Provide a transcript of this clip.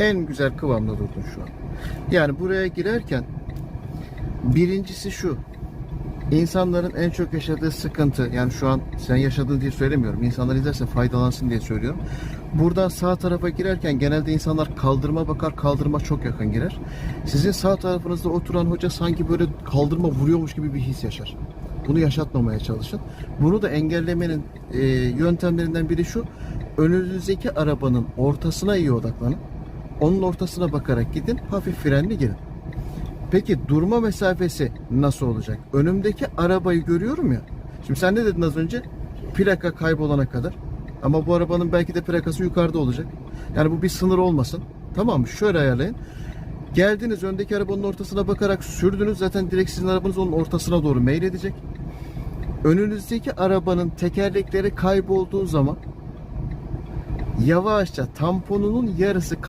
En güzel kıvamda durdun şu an. Yani buraya girerken birincisi şu. İnsanların en çok yaşadığı sıkıntı yani şu an sen yaşadın diye söylemiyorum. İnsanlar izlerse faydalansın diye söylüyorum. Buradan sağ tarafa girerken genelde insanlar kaldırıma bakar. Kaldırıma çok yakın girer. Sizin sağ tarafınızda oturan hoca sanki böyle kaldırma vuruyormuş gibi bir his yaşar. Bunu yaşatmamaya çalışın. Bunu da engellemenin e, yöntemlerinden biri şu. Önünüzdeki arabanın ortasına iyi odaklanın. Onun ortasına bakarak gidin. Hafif frenli girin. Peki durma mesafesi nasıl olacak? Önümdeki arabayı görüyorum ya. Şimdi sen ne dedin az önce? Plaka kaybolana kadar. Ama bu arabanın belki de plakası yukarıda olacak. Yani bu bir sınır olmasın. Tamam mı? Şöyle ayarlayın. Geldiniz öndeki arabanın ortasına bakarak sürdünüz. Zaten direkt sizin arabanız onun ortasına doğru meyledecek. Önünüzdeki arabanın tekerlekleri kaybolduğu zaman yavaşça tamponunun yarısı